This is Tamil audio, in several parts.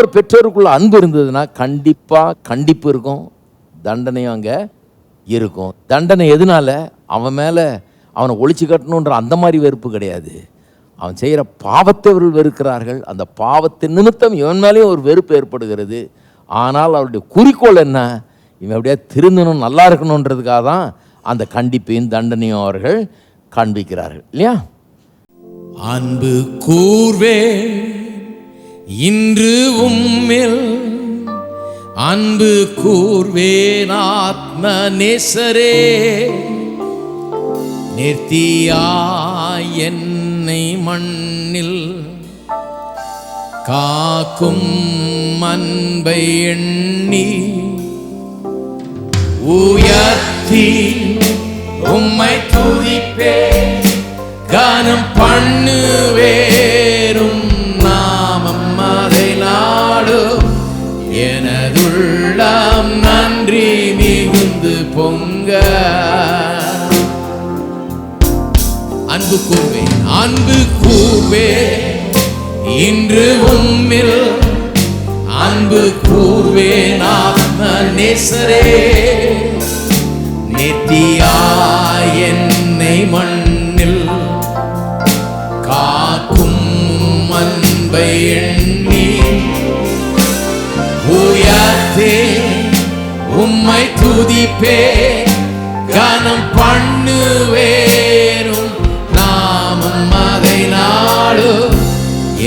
ஒரு பெற்றோருக்குள்ள அன்பு இருந்ததுன்னா கண்டிப்பாக கண்டிப்பு இருக்கும் தண்டனையும் அங்கே இருக்கும். தண்டனை எதனால? அவன் மேலே அவனை ஒழிச்சு கட்டணுன்ற அந்த மாதிரி வெறுப்பு கிடையாது. அவன் செய்கிற பாவத்தை வெறுக்கிறார்கள். அந்த பாவத்தின் நிமித்தம் இவன் மேலேயும் ஒரு வெறுப்பு ஏற்படுகிறது. ஆனால் அவருடைய குறிக்கோள் என்ன? இவன் அப்படியே திருந்தணும் நல்லா இருக்கணுன்றதுக்காக தான் அந்த கண்டிப்பையும் தண்டனையும் அவர்கள் காண்பிக்கிறார்கள். இல்லையா? அன்பு கூர்வே இன்று உம்மில் அன்பு கூர்வேன் ஆத்ம நேசரே நிறுத்தியாய் என்னை மண்ணில் காக்கும் அன்பை எண்ணி உயர்த்தி உம்மை துதிப்பே கானம் பண்ணுவேரும் நாமம் அதை நாடும். எனதுள்ளம் நன்றி மிகுந்து பொங்க. அன்பு கூர்வேன் அன்பு கூர்வேன் இன்று உம்மில் அன்பு கூர்வேன் ஆத்ம நேசரே நித்தியா என்னை மண் அன்பை எண்ணி உயர்த்தே உம்மை துதிப்பே கனம் பண்ணுவேரும் நாமும் அதை நாடு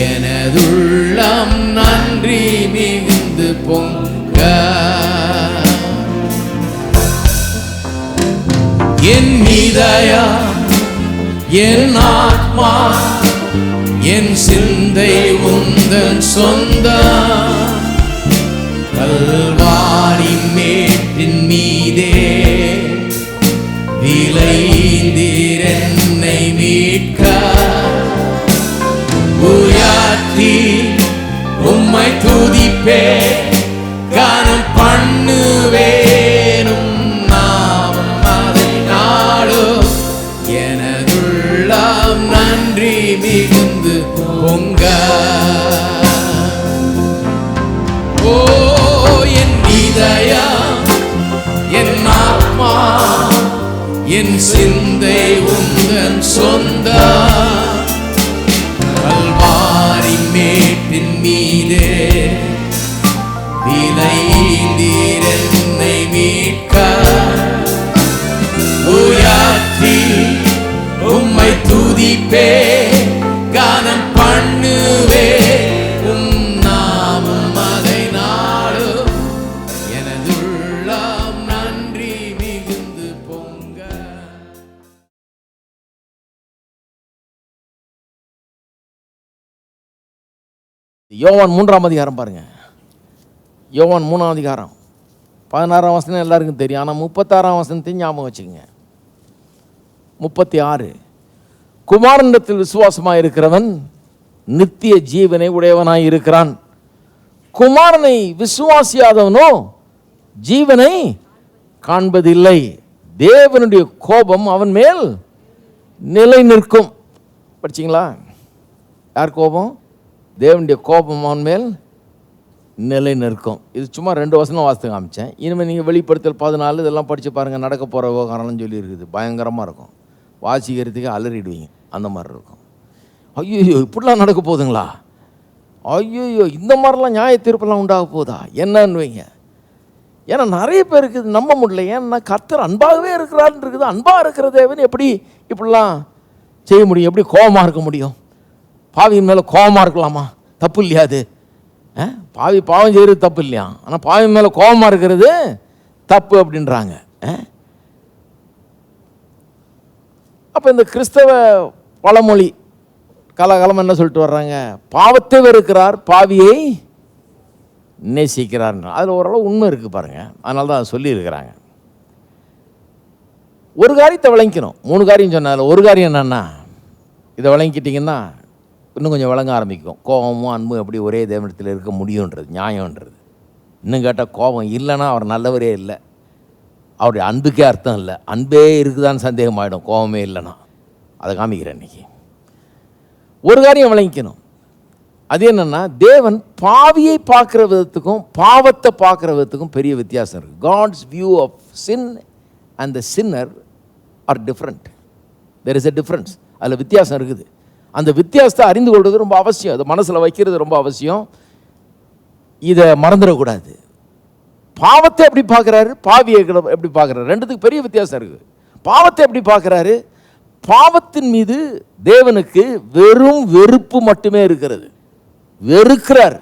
எனதுள்ளம் நன்றி மிகுந்து பொங்க. என் இதயா என் ஆத்மா என் சிந்தை உந்தன் சொந்த கல்வாரி மேட்டின் மீதே விளைந்தீர் என்னை மீட்க. உயர்த்தி உம்மை துதிப்பேன். என் யோவான் மூன்றாம் அதிகாரம் பாருங்கள் யோவான் மூணாம் அதிகாரம். பதினாறாம் வசனம் எல்லாருக்கும் தெரியும். ஆனால் முப்பத்தாறாம் வசனத்தையும் ஞாபகம் வச்சுக்கோங்க. முப்பத்தி ஆறு குமாரனிடத்தில் விசுவாசமாக இருக்கிறவன் நித்திய ஜீவனை உடையவனாய் இருக்கிறான். குமாரனை விசுவாசியாதவனோ ஜீவனை காண்பதில்லை. தேவனுடைய கோபம் அவன் மேல் நிலை நிற்கும் படிச்சிங்களா? யார் கோபம்? தேவனுடைய கோபம் அவன் மேல் நிலை நிற்கும் இது சும்மா ரெண்டு வசனம் வாசித்து காமிச்சேன். இனிமேல் நீங்கள் வெளிப்படுத்தல் பதினாலு இதெல்லாம் படித்து பாருங்கள் நடக்க போகிற விவகாரம்னு சொல்லி இருக்குது பயங்கரமாக இருக்கும். வாசிக்கிறதுக்கு அலறிடுவீங்க. அந்த மாதிரி இருக்கும். ஐயோ இப்படிலாம் நடக்க போகுதுங்களா ஐயோ இந்த மாதிரிலாம் நியாய தீர்ப்பெல்லாம் உண்டாக போதா? என்னன்னு வைங்க. ஏன்னா நிறைய பேருக்கு இது நம்ப முடியல. ஏன்னா கர்த்தர் அன்பாகவே இருக்கிறாருன்னு இருக்குது. அன்பாக இருக்கிற தேவன் எப்படி இப்படிலாம் செய்ய முடியும்? எப்படி கோபமாக இருக்க முடியும்? பாவி மேலே கோபமாக இருக்கலாமா? தப்பு இல்லையா அது? ஆ? பாவி பாவம் செய்கிறது தப்பு இல்லையா? ஆனால் பாவி மேலே கோபமாக இருக்கிறது தப்பு அப்படின்றாங்க. அப்போ இந்த கிறிஸ்தவ பழமொழி கலகாலம் என்ன சொல்லிட்டு வர்றாங்க? பாவத்தை வெறுக்கிறார் பாவியை நேசிக்கிறார் அதில் ஓரளவு உண்மை இருக்குது பாருங்கள் அதனால தான் சொல்லியிருக்கிறாங்க. ஒரு காரியத்தை விளங்கிக்கணும். மூணு காரியம் சொன்னால ஒரு காரியம் என்னன்னா இதை விளங்கிக்கிட்டிங்கன்னா இன்னும் கொஞ்சம் விளங்க ஆரம்பிக்கும். கோபமும் அன்பும் எப்படி ஒரே தேவனத்தில் இருக்க முடியுன்றது நியாயன்றது இன்னும் கேட்டால் கோபம் இல்லைன்னா அவர் நல்லவரே இல்லை. அவருடைய அன்புக்கே அர்த்தம் இல்லை. அன்பே இருக்குதான்னு சந்தேகமாயிடும். கோபமே இல்லைன்னா. அதை காமிக்கிறேன் இன்றைக்கி ஒரு காரியம் விளங்கிக்கணும். அது என்னென்னா தேவன் பாவியை பார்க்குற விதத்துக்கும் பாவத்தை பார்க்குற விதத்துக்கும் பெரிய வித்தியாசம் இருக்குது God's view of sin and the sinner are different there is a difference அதில் வித்தியாசம் இருக்குது. அந்த வித்தியாசத்தை அறிந்து கொள்வது ரொம்ப அவசியம். அதை மனசில் வைக்கிறது ரொம்ப அவசியம். இதை மறந்துடக்கூடாது. பாவத்தை எப்படி பார்க்குறாரு? பாவியை எப்படி பார்க்குறாரு? ரெண்டுத்துக்கு பெரிய வித்தியாசம் இருக்குது பாவத்தை எப்படி பார்க்குறாரு? பாவத்தின் மீது தேவனுக்கு வெறும் வெறுப்பு மட்டுமே இருக்கிறது. வெறுக்கிறார்.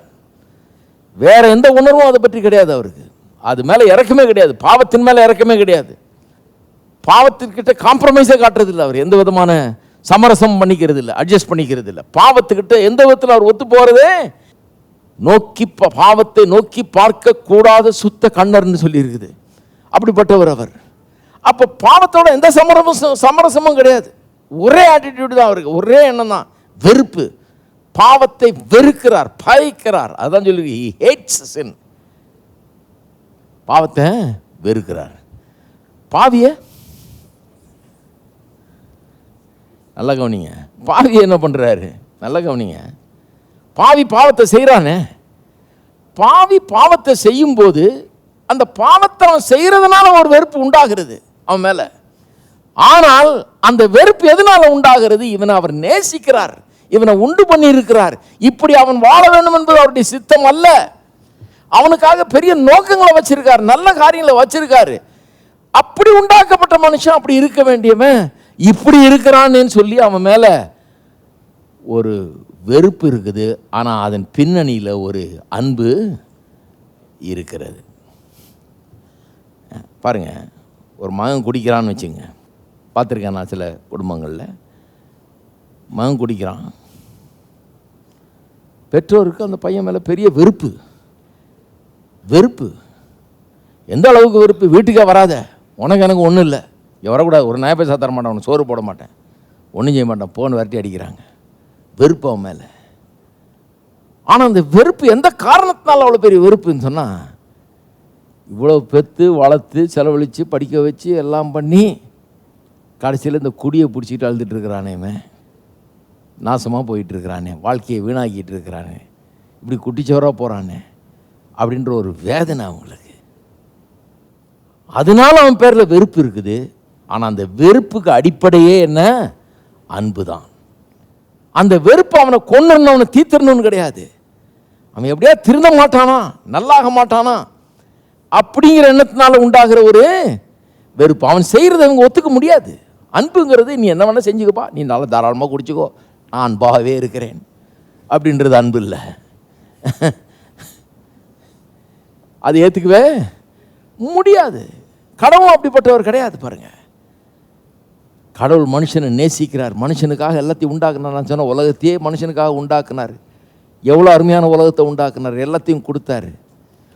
வேற எந்த உணர்வும் அதை பற்றி கிடையாது அவருக்கு. அது மேலே இறக்கமே கிடையாது. பாவத்தின் மேலே இறக்கமே கிடையாது. பாவத்திற்கிட்ட காம்ப்ரமைஸே காட்டுறது இல்லை அவர். எந்த விதமான சமரசம் பண்ணிக்கிறது இல்லை அட்ஜஸ்ட் பண்ணிக்கிறது இல்லை பாவத்துக்கிட்ட எந்த விதத்தில் அவர் ஒத்து போகிறதே நோக்கி பா- பாவத்தை நோக்கி பார்க்கக்கூடாத சுத்த கண்ணர்னு சொல்லியிருக்குது. அப்படிப்பட்டவர் அவர். அப்போ பாவத்தோட எந்த சமரசம் சமரசமும் கிடையாது. ஒரே ஆட்டிடியூடு தான் அவருக்கு. ஒரே எண்ணம் தான். வெறுப்பு. பாவத்தை வெறுக்கிறார் பயக்கிறார் அதான் சொல்லி ஹேட்ஸ் சின் பாவத்தை வெறுக்கிறார். பாவியை நல்லா கவனிங்க. பாவி என்ன பண்ணுறாரு நல்லா கவனிங்க. பாவி பாவத்தை செய்கிறானே பாவி பாவத்தை செய்யும்போது அந்த பாவத்தை அவன் செய்கிறதுனால ஒரு வெறுப்பு உண்டாகிறது அவன் மேலே. ஆனால் அந்த வெறுப்பு எதனால் உண்டாகிறது? இவனை அவர் நேசிக்கிறார். இவனை உண்டு பண்ணி இருக்கிறார் இப்படி அவன் வாழ வேண்டும் என்பது அவருடைய சித்தம் அல்ல. அவனுக்காக பெரிய நோக்கங்களை வச்சிருக்காரு. நல்ல காரியங்களை வச்சிருக்காரு. அப்படி உண்டாக்கப்பட்ட மனுஷன் அப்படி இருக்க வேண்டியவன். இப்படி இருக்கிறான்னு சொல்லி அவன் மேலே ஒரு வெறுப்பு இருக்குது. ஆனால் அதன் பின்னணியில் ஒரு அன்பு இருக்கிறது. பாருங்கள் ஒரு மகன் குடிக்கிறான்னு வச்சுங்க. பார்த்துருக்கேன் நான் சில குடும்பங்களில். மகன் குடிக்கிறான். பெற்றோருக்கு அந்த பையன் மேலே பெரிய வெறுப்பு. வெறுப்பு. எந்த அளவுக்கு வெறுப்பு? வீட்டுக்கே வராத. உனக்கு எனக்கு ஒன்றும் இல்லை. வரக்கூடாது. ஒரு நாய் பைசா தர மாட்டேன் சோறு போட மாட்டேன். ஒன்றும் செய்ய மாட்டேன். போன் விரட்டி அடிக்கிறாங்க. வெறுப்பு அவன் மேலே. ஆனால் அந்த வெறுப்பு எந்த காரணத்தினால அவ்வளோ பெரிய வெறுப்புன்னு சொன்னால் இவ்வளோ பெற்று வளர்த்து செலவழித்து படிக்க வச்சு எல்லாம் பண்ணி கடைசியில் இந்த குடியை பிடிச்சிட்டு அழுதுட்டு நாசமாக போயிட்டுருக்குறானே. வாழ்க்கையை வீணாக்கிட்டு இருக்கிறானே. இப்படி குட்டிச்சோராக போகிறானே அப்படின்ற ஒரு வேதனை அவங்களுக்கு. அதனால அவன் பேரில் வெறுப்பு இருக்குது. ஆனால் அந்த வெறுப்புக்கு அடிப்படையே என்ன? அன்பு தான் அந்த வெறுப்பு அவனை கொண்டு அவனை தீர்த்தரணும்னு கிடையாது. அவன் எப்படியா திருந்த மாட்டானா? நல்லாக மாட்டானா? அப்படிங்கிற எண்ணத்தினால உண்டாகிற ஒரு வெறுப்பு. அவன் செய்கிறத அவங்க ஒத்துக்க முடியாது. அன்புங்கிறது நீ என்ன வேணால் செஞ்சுக்கப்பா. நீ நல்லா தாராளமாக குடிச்சுக்கோ. நான் அன்பாகவே இருக்கிறேன். அப்படின்றது அன்பு இல்லை. அது ஏற்றுக்கவே முடியாது. கடவுள் அப்படிப்பட்டவர் கிடையாது பாருங்கள் கடவுள் மனுஷனை நேசிக்கிறார். மனுஷனுக்காக எல்லாத்தையும் உண்டாக்குனார். நான் சொன்ன உலகத்தையே மனுஷனுக்காக உண்டாக்குனார். எவ்வளோ அருமையான உலகத்தை உண்டாக்குனார். எல்லாத்தையும் கொடுத்தாரு.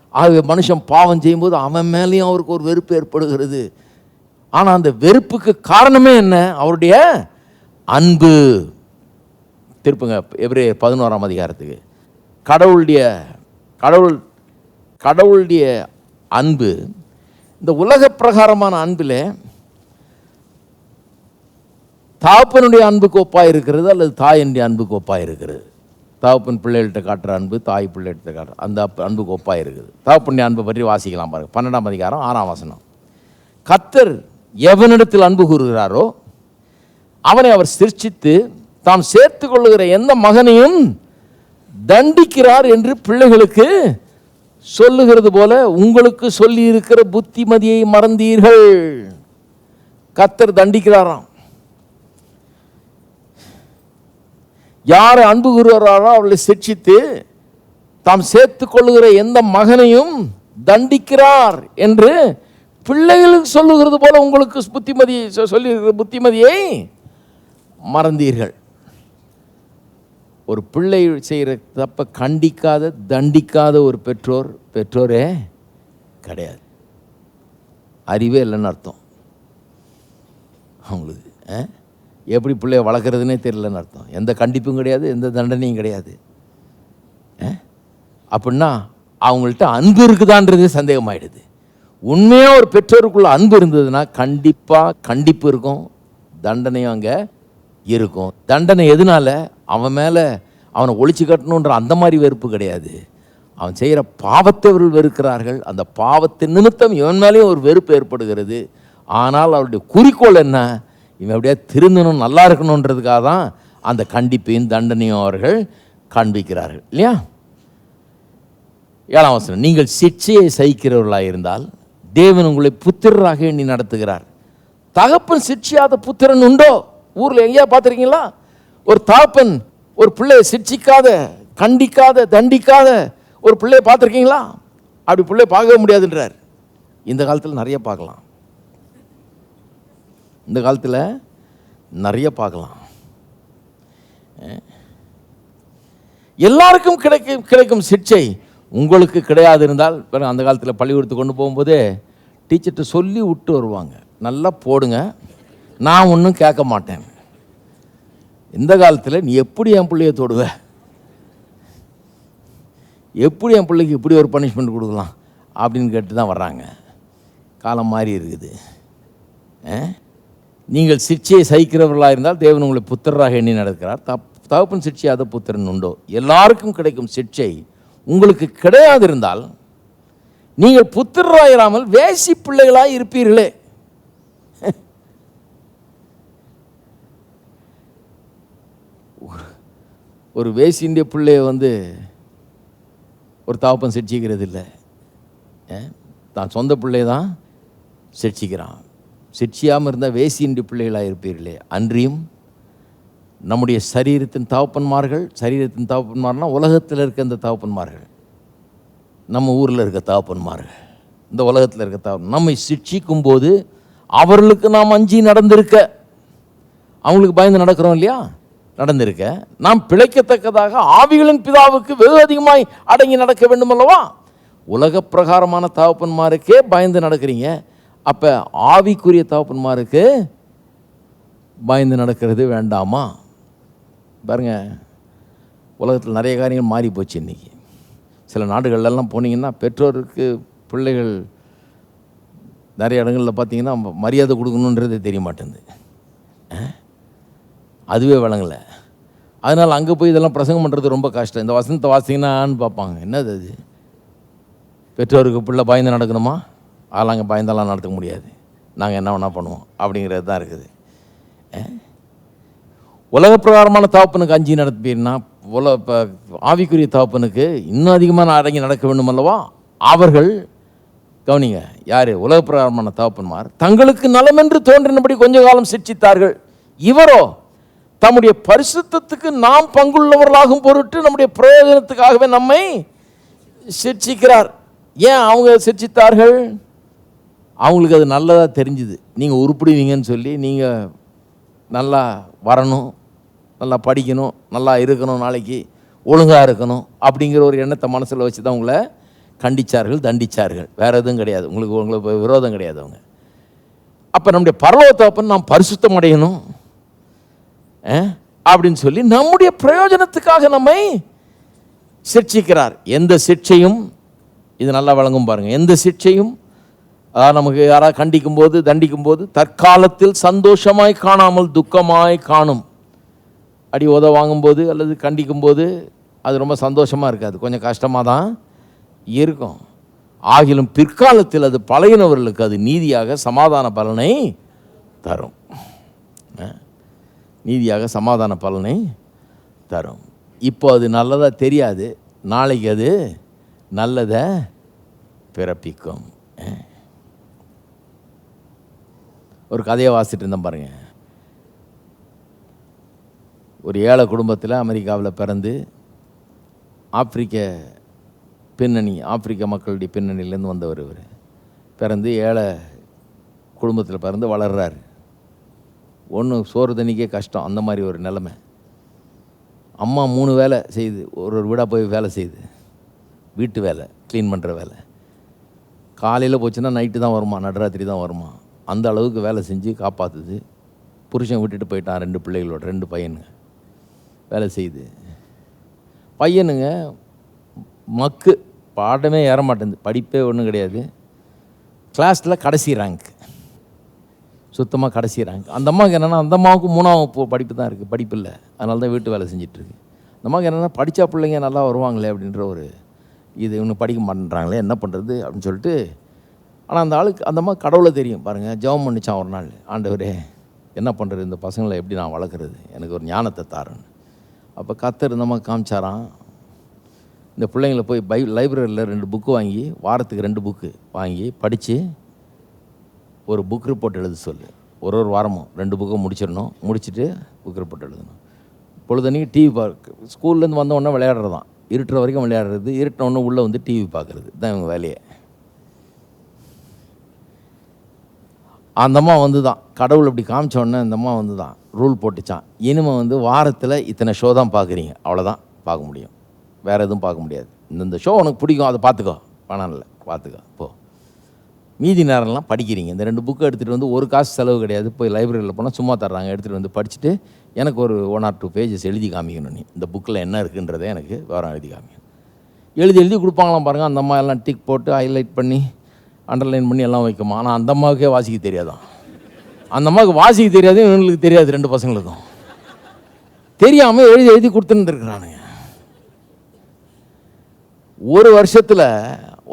ஆகவே மனுஷன் பாவம் செய்யும்போது அவன் மேலேயும் அவருக்கு ஒரு வெறுப்பு ஏற்படுகிறது. ஆனால் அந்த வெறுப்புக்கு காரணமே என்ன? அவருடைய அன்பு. திருப்புங்க எவ்ரே பதினோராம் அதிகாரத்துக்கு. கடவுளுடைய கடவுள் கடவுளுடைய அன்பு. இந்த உலக பிரகாரமான அன்பில் தாப்பனுடைய அன்புக்கு ஒப்பாக இருக்கிறது அல்லது தாயினுடைய அன்புக்கு ஒப்பாக இருக்கிறது. தாப்பன் பிள்ளைகள்கிட்ட காட்டுற அன்பு தாய் பிள்ளைகிட்ட காட்டுற அந்த அன்புக்கு ஒப்பாக இருக்குது. தாப்பனுடைய அன்பை பற்றி வாசிக்கலாம் பாருங்க. பன்னெண்டாம் அதிகாரம் ஆறாம் வசனம். கத்தர் எவனிடத்தில் அன்பு கூறுகிறாரோ அவனை அவர் சிரிச்சித்து தாம் சேர்த்து கொள்ளுகிற எந்த மகனையும் தண்டிக்கிறார் என்று பிள்ளைகளுக்கு சொல்லுகிறது போல உங்களுக்கு சொல்லி இருக்கிற புத்திமதியை மறந்தீர்கள். கத்தர் தண்டிக்கிறாராம். யாரை அன்பு கூறுகிறாரோ அவளை சிக்ஷித்து தாம் சேர்த்து கொள்ளுகிற எந்த மகனையும் தண்டிக்கிறார் என்று பிள்ளைகளுக்கு சொல்லுகிறது போல உங்களுக்கு புத்திமதி சொல்லி புத்திமதியை மறந்தீர்கள். ஒரு பிள்ளை செய்கிற தப்பை கண்டிக்காத தண்டிக்காத ஒரு பெற்றோர் பெற்றோரே கிடையாது. அறிவே இல்லைன்னு அர்த்தம். அவங்களுக்கு ஆ? எப்படி பிள்ளைய வளர்க்குறதுனே தெரியலன்னு அர்த்தம். எந்த கண்டிப்பும் கிடையாது எந்த தண்டனையும் கிடையாது. ஆ? அப்படின்னா அவங்கள்ட்ட அன்பு இருக்குதான்றது சந்தேகமாயிடுது. உண்மையாக ஒரு பெற்றோருக்குள்ளே அன்பு இருந்ததுன்னா கண்டிப்பாக கண்டிப்பு இருக்கும் தண்டனையும் அங்கே இருக்கும். தண்டனை எதனால? அவன் மேலே அவனை ஒழிச்சு கட்டணுன்ற அந்த மாதிரி வெறுப்பு கிடையாது. அவன் செய்கிற பாவத்தவர்கள் வெறுக்கிறார்கள். அந்த பாவத்தின் நிமித்தம் இவன் மேலேயும் ஒரு வெறுப்பு ஏற்படுகிறது. ஆனால் அவருடைய குறிக்கோள் என்ன? இவன் அப்படியே திருந்தணும் நல்லா இருக்கணுன்றதுக்காக தான் அந்த கண்டிப்பையும் தண்டனையும் அவர்கள் காண்பிக்கிறார்கள் இல்லையா? ஏழாம் வசனம் நீங்கள் சிக்ஷையை சகிக்கிறவர்களாக இருந்தால் தேவன் உங்களை புத்திரராக எண்ணி நடத்துகிறார். தகப்பன் சிக்ஷியாத புத்திரன் உண்டோ? ஊரில் எங்கேயா பார்த்துருக்கீங்களா? ஒரு தகப்பன் ஒரு பிள்ளையை சிக்ஷிக்காத கண்டிக்காத தண்டிக்காத ஒரு பிள்ளையை பார்த்துருக்கீங்களா? அப்படி பிள்ளையை பார்க்கவே முடியாதுன்றார். இந்த காலத்தில் நிறைய பார்க்கலாம். இந்த காலத்தில் நிறைய பார்க்கலாம். எல்லாருக்கும் கிடைக்கும் கிடைக்கும் சிக்ஷை உங்களுக்கு கிடையாது இருந்தால் பாருங்க, அந்த காலத்தில் பள்ளிக்கூடத்துக்கு கொண்டு போகும்போதே டீச்சர்கிட்ட சொல்லி விட்டு வருவாங்க. நல்லா போடுங்க. நான் ஒன்றும் கேட்க மாட்டேன். இந்த காலத்தில் நீ எப்படி என் பிள்ளைய தொடுவ? எப்படி என் பிள்ளைக்கு இப்படி ஒரு பனிஷ்மெண்ட் கொடுக்கலாம்? அப்படின்னு கேட்டு தான் வர்றாங்க. காலம் மாறி இருக்குது. ஆ? நீங்கள் சிக்ஷையை சகிக்கிறவர்களாக இருந்தால் தேவன் உங்களை புத்திரராக எண்ணி நடக்கிறார். தப் தகப்பன் சிக்ஷையாத புத்திரன் உண்டோ? எல்லாருக்கும் கிடைக்கும் சிக்ஷை உங்களுக்கு கிடையாது இருந்தால் நீங்கள் புத்திரராயிராமல் வேசி பிள்ளைகளாக இருப்பீர்களே. ஒரு வேசிண்டிய பிள்ளைய வந்து ஒரு தாப்பன் சிக்ஷிக்கிறது இல்லை தான் சொந்த பிள்ளை தான் சிக்ஷிக்கிறான் சிக்ஷியாமல் இருந்தால் வேசியின்றி பிள்ளைகளாக இருப்பீர்களே அன்றியும் நம்முடைய சரீரத்தின் தாப்பன்மார்கள் சரீரத்தின் தகப்பன்மார்னா உலகத்தில் இருக்க இந்த தாப்பன்மார்கள் நம்ம ஊரில் இருக்க தாப்பன்மார்கள் இந்த உலகத்தில் இருக்க தாப்பன் நம்மை சிட்சிக்கும் போது அவர்களுக்கு நாம் அஞ்சி நடந்திருக்க. அவங்களுக்கு பயந்து நடக்கிறோம் இல்லையா? நடந்திருக்க. நாம் பிழைக்கத்தக்கதாக ஆவிகளின் பிதாவுக்கு வெகு அதிகமாய் அடங்கி நடக்க வேண்டும் அல்லவா உலக பிரகாரமான தாப்பன்மாருக்கே பயந்து நடக்கிறீங்க. அப்போ ஆவிக்குரிய தகப்பன்மாருக்கு பயந்து நடக்கிறது வேண்டாமா? பாருங்க உலகத்தில் நிறைய காரியங்கள் மாறி போச்சு இன்றைக்கி சில நாடுகள்லாம் போனீங்கன்னா பெற்றோருக்கு பிள்ளைகள் நிறைய இடங்களில் பார்த்தீங்கன்னா மரியாதை கொடுக்கணுன்றதே தெரிய மாட்டேங்குது அதுவே விளங்கலை. அதனால் அங்கே போய் இதெல்லாம் பிரசங்கம் பண்ணுறது ரொம்ப கஷ்டம். இந்த வசனத்தை வாசிங்கன்னான்னு பார்ப்பாங்க. என்னது அது? பெற்றோருக்கு பிள்ளை பயந்து நடக்கணுமா? அதெல்லாம் அங்கே பயந்தெல்லாம் நடத்த முடியாது. நாங்கள் என்ன வேணால் பண்ணுவோம். அப்படிங்கிறது தான் இருக்குது. உலக பிரகாரமான தகப்பனுக்கு அஞ்சு நடத்தினா உல இப்போ ஆவிக்குரிய தகப்பனுக்கு இன்னும் அதிகமாக அடங்கி நடக்க வேண்டும் அல்லவா? அவர்கள் கவனிங்க யார்? உலக பிரகாரமான தகப்பன்மார் தங்களுக்கு நலமென்று தோன்றினபடி கொஞ்ச காலம் சிக்ஷித்தார்கள் இவரோ தம்முடைய பரிசுத்தத்துக்கு நாம் பங்குள்ளவர்களாகும் பொருட்டு நம்முடைய பிரயோஜனத்துக்காகவே நம்மை சிக்ஷிக்கிறார் ஏன் அவங்க சிக்ஷித்தார்கள் அவங்களுக்கு அது நல்லதாக தெரிஞ்சுது. நீங்கள் உருப்பிடுவீங்கன்னு சொல்லி நீங்கள் நல்லா வரணும் நல்லா படிக்கணும் நல்லா இருக்கணும் நாளைக்கு ஒழுங்காக இருக்கணும் அப்படிங்கிற ஒரு எண்ணத்தை மனசில் வச்சு தான் உங்களை கண்டிச்சார்கள் தண்டிச்சார்கள். வேறு எதுவும் கிடையாது. உங்களுக்கு உங்களுக்கு விரோதம் கிடையாது அவங்க. அப்போ நம்முடைய பரலோகத்தப்பன் நாம் பரிசுத்தம் அடையணும். அப்படின்னு சொல்லி நம்முடைய பிரயோஜனத்துக்காக நம்மை சிக்ஷிக்கிறார் எந்த சிக்ஷையும் இது நல்லா வழங்கும் பாருங்கள் எந்த சிக்ஷையும் நமக்கு யாராவது கண்டிக்கும் போது தண்டிக்கும் போது தற்காலத்தில் சந்தோஷமாய் காணாமல் துக்கமாய் காணும். அடி உத வாங்கும்போது அல்லது கண்டிக்கும் போது அது ரொம்ப சந்தோஷமாக இருக்காது. கொஞ்சம் கஷ்டமாக தான் இருக்கும். ஆகிலும் பிற்காலத்தில் அது பழகினவர்களுக்கு அது நீதியாக சமாதான பலனை தரும். நீதியாக சமாதான பலனை தரும். இப்போ அது நல்லதாக தெரியாது. நாளைக்கு அது நல்லதை பிறப்பிக்கும். ஒரு கதையை வாசிட்டு இருந்தேன் பாருங்க. ஒரு ஏழை குடும்பத்தில் அமெரிக்காவில் பிறந்து ஆப்பிரிக்க பின்னணி ஆப்பிரிக்க மக்களுடைய பின்னணியிலேருந்து வந்தவர் இவர். பிறந்து ஏழை குடும்பத்தில் பிறந்து வளர்றாரு. ஒன்று சோறு தண்ணிக்கே கஷ்டம் அந்த மாதிரி ஒரு நிலமை. அம்மா மூணு வேலை செய்யுது ஒரு ஒரு வீடாக போய் வேலை செய்யுது வீட்டு வேலை க்ளீன் பண்ணுற வேலை. காலையில் போச்சுன்னா நைட்டு தான் வருமா நடுராத்திரி தான் வருமா? அந்த அளவுக்கு வேலை செஞ்சு காப்பாற்றுது புருஷன் விட்டுட்டு போயிட்டான் ரெண்டு பிள்ளைகளோட ரெண்டு பையனுங்க. வேலை செய்யுது. பையனுங்க மக்கு பாடமே ஏற மாட்டேங்குது. படிப்பே ஒன்றும் கிடையாது. கிளாஸில் கடைசி ரேங்க் சுத்தமாக கடைசி ரேங்க் அந்த அம்மாவுக்கு என்னென்னா அந்த அம்மாவுக்கு மூணாவது படிப்பு தான் இருக்குது படிப்பு இல்லை. அதனால தான் வீட்டு வேலை செஞ்சிட்ருக்கு அம்மாவுக்கு என்னென்னா படித்தா பிள்ளைங்க நல்லா வருவாங்களே அப்படின்ற ஒரு இது. இன்னும் படிக்க மாட்டேன்றாங்களே என்ன பண்ணுறது அப்படின்னு சொல்லிட்டு ஆனால் அந்த ஆளுக்கு அந்த மாதிரி கடவுளை தெரியும். பாருங்கள் ஜெபம் பண்ணிச்சான் ஒரு நாள். ஆண்டவரே என்ன பண்ணுறது இந்த பசங்களை எப்படி நான் வளர்க்குறது? எனக்கு ஒரு ஞானத்தை தாருன்னு. அப்போ கத்தர் இந்த மாதிரி காமிச்சாராம். இந்த பிள்ளைங்களை போய் பை லைப்ரரியில் ரெண்டு புக்கு வாங்கி வாரத்துக்கு ரெண்டு புக்கு வாங்கி படித்து ஒரு புக் ரிப்போர்ட் எழுத சொல்லு. ஒரு ஒரு வாரமும் ரெண்டு புக்கை முடிச்சிடணும். முடிச்சுட்டு புக் ரிப்போர்ட் எழுதணும். பொழுதன்னைக்கு டிவி பார்க்க ஸ்கூல்லேருந்து வந்தவொடனே விளையாடுறது தான் இருட்டுற வரைக்கும் விளையாடுறது. இருட்டின உடனே உள்ளே வந்து டிவி பார்க்குறது தான் இவங்க வேலையை. அந்த அம்மா வந்து தான் கடவுள் இப்படி காமிச்சோடனே அந்த அம்மா வந்து தான் ரூல் போட்டுச்சான். இனிமே வந்து வாரத்தில் இத்தனை ஷோ தான் பார்க்குறீங்க. அவ்வளோதான் பார்க்க முடியும். வேறு எதுவும் பார்க்க முடியாது. இந்தந்த ஷோ உனக்கு பிடிக்கும். அதை பார்த்துக்கோ. பணம் இல்லை. பார்த்துக்கோ. போ. மீதி நேரம்லாம் படிக்கிறீங்க. இந்த ரெண்டு புக்கு எடுத்துகிட்டு வந்து ஒரு காசு செலவு கிடையாது. போய் லைப்ரரியில் போனால் சும்மா தர்றாங்க. எடுத்துகிட்டு வந்து படிச்சுட்டு எனக்கு ஒரு ஒன் ஆர் டூ பேஜஸ் எழுதி காமிக்கணும் நீ. இந்த புக்கில் என்ன இருக்குன்றதை எனக்கு விவரம் எழுதி காமிக்கணும். எழுதி எழுதி கொடுப்பாங்களாம் பாருங்கள் அந்த அம்மா எல்லாம் டிக் போட்டு ஹைலைட் பண்ணி அண்டர்லைன் பண்ணி எல்லாம் வைக்குமா. ஆனால் அந்த அம்மாவுக்கே வாசிக்க தெரியாதான். அந்த அம்மாவுக்கு வாசிக்க தெரியாது இவங்களுக்கு தெரியாது ரெண்டு பசங்களுக்கும். தெரியாமல் எழுதி எழுதி கொடுத்துருந்துருக்குறானுங்க. ஒரு வருஷத்தில்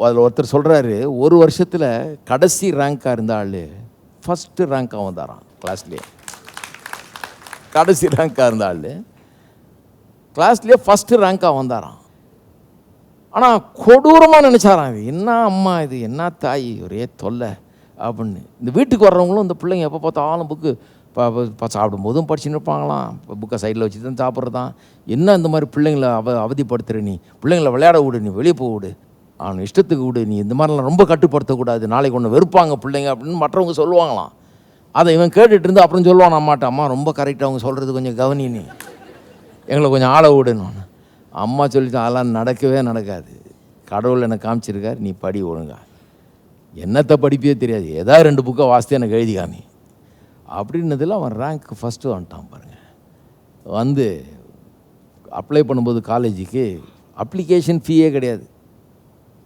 அதில் ஒருத்தர் சொல்கிறாரு ஒரு வருஷத்தில் கடைசி ரேங்காக இருந்த ஆள் ஃபஸ்ட்டு ரேங்காக வந்தாரான் கிளாஸ்லேயே கடைசி ரேங்காக இருந்த ஆள் கிளாஸ்லேயே ஃபஸ்ட்டு ரேங்காக வந்தாரான் ஆனால் கொடூரமாக நினச்சாராம் இது என்ன அம்மா இது? என்ன தாய்? ஒரே தொல்லை. அப்படின்னு. இந்த வீட்டுக்கு வர்றவங்களும் இந்த பிள்ளைங்க எப்போ பார்த்தாலும் புக்கு இப்போ சாப்பிடும் போதும் படிச்சுன்னு இருப்பாங்களாம். இப்போ புக்கை சைடில் வச்சு தான் சாப்பிட்றதான் என்ன இந்த மாதிரி பிள்ளைங்கள அவ அவதிப்படுத்துற நீ? பிள்ளைங்கள விளையாட விடு நீ வெளியே போக விடு. அவன் இஷ்டத்துக்கு விடு. நீ இந்த மாதிரிலாம் ரொம்ப கட்டுப்படுத்தக்கூடாது. நாளைக்கு ஒன்று வெறுப்பாங்க பிள்ளைங்க அப்படின்னு மற்றவங்க சொல்லுவாங்களாம். அதை இவன் கேட்டுட்டு இருந்து அப்புறம் சொல்லுவான் அம்மாட்ட அம்மா ரொம்ப கரெக்டாக அவங்க சொல்கிறது கொஞ்சம் கவனி நீ எங்களை கொஞ்சம் ஆள விடுன்னு அம்மா சொல்லிட்டு அதெல்லாம் நடக்கவே நடக்காது. கடவுள் எனக்கு காமிச்சிருக்கார் நீ படி ஒழுங்கா. என்னத்தை படிப்பே தெரியாது. ஏதாவது ரெண்டு புக்கை வாசித்து எனக்கு எழுதி காமி. அப்படின்னதில் அவன் ரேங்க் ஃபஸ்ட்டு வந்துட்டான் பாருங்கள் வந்து அப்ளை பண்ணும்போது காலேஜுக்கு அப்ளிகேஷன் ஃபீயே கிடையாது.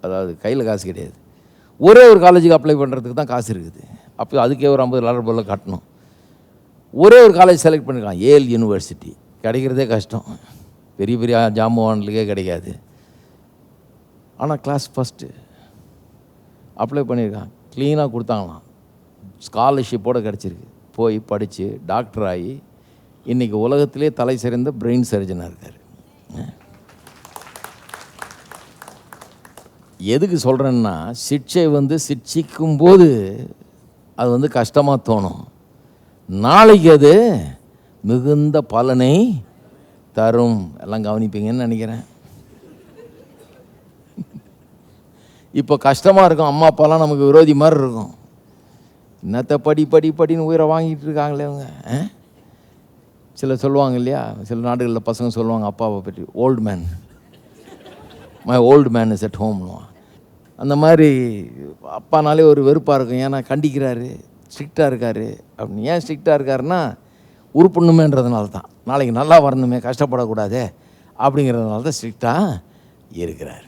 அதாவது கையில் காசு கிடையாது. ஒரே ஒரு காலேஜுக்கு அப்ளை பண்ணுறதுக்கு தான் காசு இருக்குது. அப்போ அதுக்கே ஒரு ஐம்பது டாலர் போல் கட்டணும். ஒரே ஒரு காலேஜ் செலக்ட் பண்ணிருக்கான். ஏல் யூனிவர்சிட்டி கிடைக்கிறதே கஷ்டம். பெரிய பெரிய ஜாமுவான்களுக்கே கிடைக்காது. ஆனால் கிளாஸ் ஃபஸ்ட்டு அப்ளை பண்ணியிருக்கான் க்ளீனாக கொடுத்தாங்களாம். ஸ்காலர்ஷிப்போடு கிடச்சிருக்கு. போய் படித்து டாக்டர் ஆகி இன்றைக்கி உலகத்திலே தலை சிறந்த பிரெயின் சர்ஜனாக இருக்கார். எதுக்கு சொல்கிறேன்னா சிக்ஷை வந்து சிக்ஷிக்கும் போது அது வந்து கஷ்டமாக தோணும். நாளைக்கு அது மிகுந்த பலனை தரும். எல்லாம் கவனிப்பீங்கன்னு நினைக்கிறேன். இப்போ கஷ்டமாக இருக்கும். அம்மா அப்பாலாம் நமக்கு விரோதி மாதிரி இருக்கும். என்னத்தை படி படி படின்னு உயிரை வாங்கிட்டு இருக்காங்களே அவங்க ஆ? சில சொல்லுவாங்க இல்லையா? சில நாடுகளில் பசங்க சொல்லுவாங்க அப்பாவை பற்றி old man my old man is at ஹோம்னுவான் அந்த மாதிரி அப்பானாலே ஒரு வெறுப்பாக இருக்கும். ஏன்னா கண்டிக்கிறாரு ஸ்ட்ரிக்டாக இருக்காரு. அப்படின்னு ஏன் ஸ்ட்ரிக்டாக இருக்காருன்னா உருப்பண்ணுமேன்றதுனால தான் நாளைக்கு நல்லா வரணுமே கஷ்டப்படக்கூடாதே அப்படிங்கிறதுனால தான் ஸ்ட்ரிக்டாக இருக்கிறார்.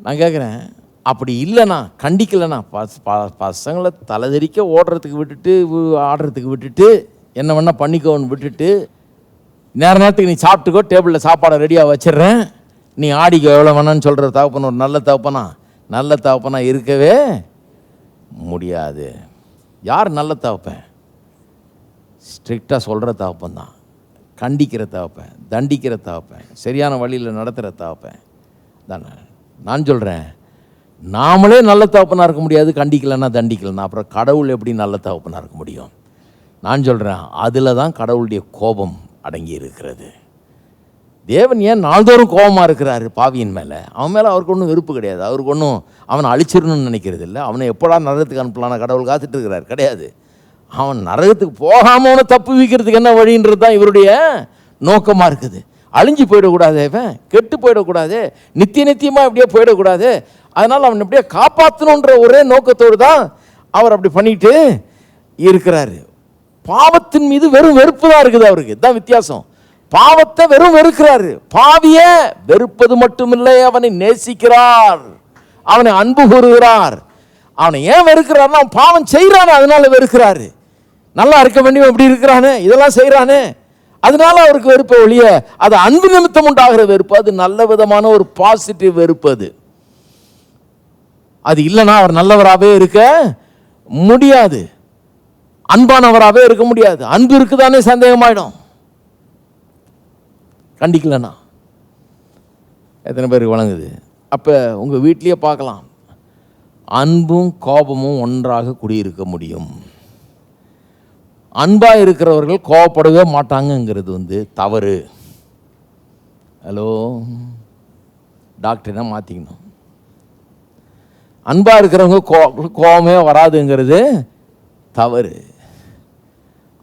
நான் கேட்குறேன் அப்படி இல்லைண்ணா கண்டிக்கலைண்ணா பஸ் ப- பசங்களை தலைதெறிக்க ஓடுறதுக்கு விட்டுட்டு ஆடுறதுக்கு விட்டுட்டு என்ன வேணால் பண்ணிக்கோன்னு விட்டுட்டு நேர நேரத்துக்கு நீ சாப்பிட்டுக்கோ டேபிளில் சாப்பாடை ரெடியாக வச்சிடுறேன். நீ ஆடிக்கோ எவ்வளோ வேணான்னு சொல்கிற தகப்பன் ஒரு நல்ல தகப்பனா? நல்ல தகப்பனா இருக்கவே முடியாது. யார் நல்ல தகப்பேன்? ஸ்ட்ரிக்டாக சொல்கிற தகப்பன் தான். கண்டிக்கிற தகப்பன் தண்டிக்கிற தகப்பன் சரியான வழியில் நடத்துகிற தவப்பேன் தானே நான் சொல்கிறேன் நாமளே நல்ல தகப்பனாக இருக்க முடியாது கண்டிக்கலன்னா தண்டிக்கலன்னா அப்புறம் கடவுள் எப்படி நல்ல தகப்பனாக இருக்க முடியும்? நான் சொல்கிறேன் அதில் தான் கடவுளுடைய கோபம் அடங்கி இருக்கிறது. தேவன் ஏன் நாள்தோறும் கோபமாக இருக்கிறாரு பாவியின் மேலே? அவன் மேலே அவருக்கு ஒன்றும் வெறுப்பு கிடையாது. அவருக்கு ஒன்றும் அவனை அழிச்சிடணும்னு நினைக்கிறது இல்லை அவனை எப்படா நரகத்துக்கு அனுப்பலான கடவுள் காத்துட்டு இருக்கிறார். கிடையாது. அவன் நரகத்துக்கு போகாமல் அவனை தப்பு வைக்கிறதுக்கு என்ன வழின்றது தான் இவருடைய நோக்கமாக இருக்குது. அழிஞ்சு போயிடக்கூடாது இவன் கெட்டு போயிடக்கூடாது நித்திய நித்தியமாக இப்படியே போயிடக்கூடாது. அதனால் அவன் இப்படியே காப்பாற்றணுன்ற ஒரே நோக்கத்தோடு தான் அவர் அப்படி பண்ணிட்டு இருக்கிறாரு. பாவத்தின் மீது வெறும் வெறுப்பு தான் இருக்குது அவருக்கு. தான் வித்தியாசம். பாவத்தை வெறும் வெறுக்கிறாரு. பாவிய வெறுப்பது மட்டுமில்லை அவனை நேசிக்கிறார். அவனை அன்பு கூறுகிறார். அவனை ஏன் வெறுக்கிறார்னா அவன் பாவம் செய்கிறான் அதனால வெறுக்கிறாரு. நல்லா இருக்க வேண்டியவன் இப்படி இருக்கிறானே இதெல்லாம் செய்கிறானே அதனால அவருக்கு வெறுப்பை ஒழிய அது அன்பு நிமித்தம் உண்டாகிற வெறுப்பு அது நல்ல விதமான ஒரு பாசிட்டிவ் வெறுப்பு அது. அது இல்லைன்னா அவர் நல்லவராகவே இருக்க முடியாது. அன்பானவராகவே இருக்க முடியாது. அன்பு இருக்குதானே சந்தேகமாயிடும். கண்டிக்கலண்ணா. எத்தனை பேருக்கு வழங்குது? அப்போ உங்கள் வீட்லேயே பார்க்கலாம். அன்பும் கோபமும் ஒன்றாக குடியிருக்க முடியும். அன்பாக இருக்கிறவர்கள் கோவப்படவே மாட்டாங்கங்கிறது வந்து தவறு. ஹலோ? டாக்டர் தான் மாற்றிக்கணும் அன்பாக இருக்கிறவங்க கோ கோபமே வராதுங்கிறது தவறு.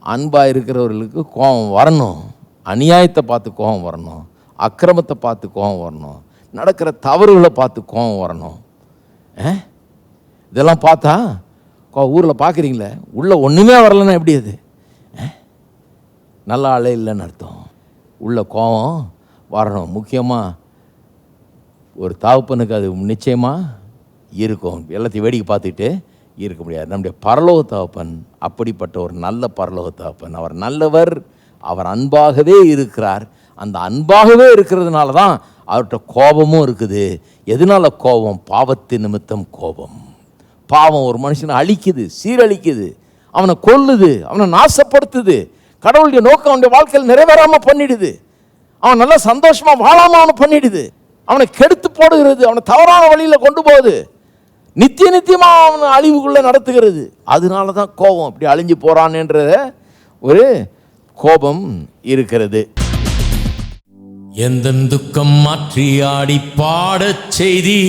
அன்பாக இருக்கிறவர்களுக்கு கோபம் வரணும். அநியாயத்தை பார்த்து கோபம் வரணும். அக்கிரமத்தை பார்த்து கோபம் வரணும். நடக்கிற தவறுகளை பார்த்து கோபம் வரணும். ஆ? இதெல்லாம் பார்த்தா ஊரில் பார்க்குறீங்களே? உள்ளே ஒன்றுமே வரலன்னா எப்படி அது? நல்ல ஆளே இல்லைன்னு அர்த்தம். உள்ள கோபம் வரணும். முக்கியமாக ஒரு தாவுப்பனுக்கு அது நிச்சயமாக இருக்கும். எல்லாத்தையும் வேடிக்கை பார்த்துக்கிட்டு இருக்க முடியாது. நம்முடைய பரலோக தகப்பன் அப்படிப்பட்ட ஒரு நல்ல பரலோக தகப்பன் அவர் நல்லவர் அவர் அன்பாகவே இருக்கிறார். அந்த அன்பாகவே இருக்கிறதுனால தான் அவர்கிட்ட கோபமும் இருக்குது. எதனால கோபம்? பாவத்து நிமித்தம் கோபம். பாவம் ஒரு மனுஷனை அழிக்குது சீரழிக்குது. அவனை கொல்லுது அவனை நாசப்படுத்துது. கடவுளுடைய நோக்கம் அவனுடைய வாழ்க்கையில் நிறைவேறாமல் பண்ணிடுது. அவன் நல்லா சந்தோஷமாக வாழாமல் அவனை பண்ணிடுது. அவனை கெடுத்து போடுகிறது. அவனை தவறான வழியில் கொண்டு போகுது. நித்திய நித்தியமாக அவனை அழிவுக்குள்ளே நடத்துகிறது. அதனால தான் கோபம் இப்படி அழிஞ்சு போறான்ன்ற ஒரு கோபம் இருக்கிறது. எந்த துக்கம் மாற்றி ஆடி பாடச் செய்தி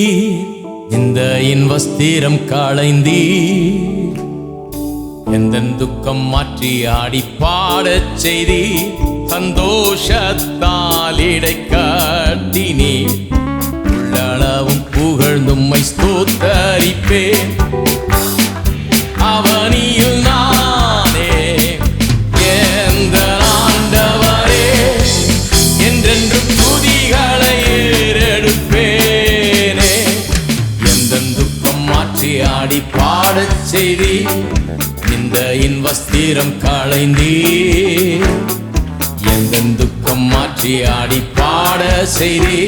இந்த இன்வஸ்திரம் களைந்தீ எந்த துக்கம் மாற்றி ஆடி பாடச் செய்தி சந்தோஷத்தால் இடை கட்டினி உள்ளளவும் புகழ்ந்தும்மை ஸ்தோத்தரிப்பேன். அவனியில் நானே எந்த ஆண்டவரே என்றென்றும் துதிகளை ஏறெடுப்பேனே. எந்த துக்கம் மாற்றி ஆடி பாடச் செய்தி இந்த வஸ்திரம் களைந்தீ எந்த துக்கம் மாற்றி ஆடி பாட செய்தி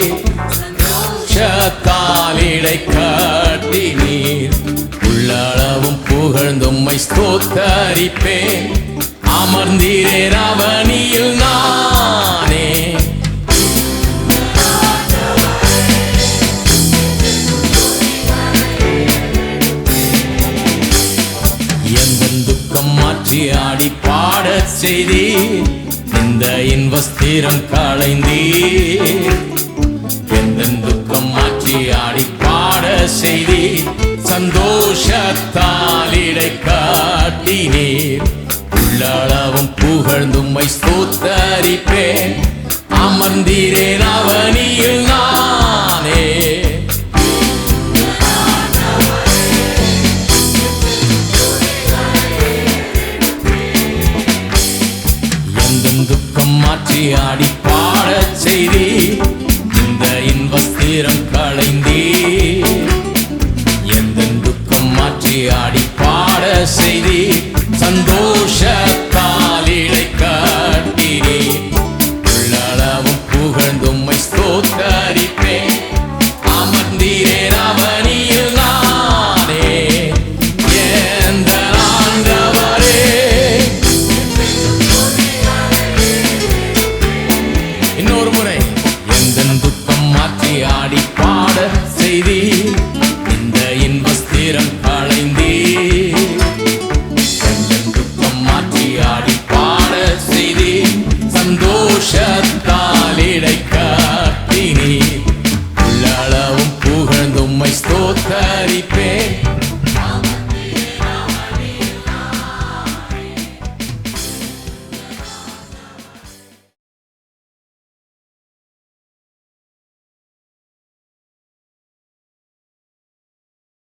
சத்தாலிடை காட்டி நீர். உள்ளளவும் புகழ்ந்தும்மை ஸ்தோத்தரிப்பேன். அமர்ந்தீரே ரவணியில் நானே. பாடச் செய்தி இந்த இன்வஸ்திரம் களைந்தீர். எந்த துக்கம் மாற்றி ஆடி பாட செய்தி சந்தோஷத்தால் இடை காட்டினீர். உள்ளளவும் புகழ்ந்தும்மை ஸ்தோத்தரிப்பேன். அமர்ந்தீரேன் அவனியில் நான்.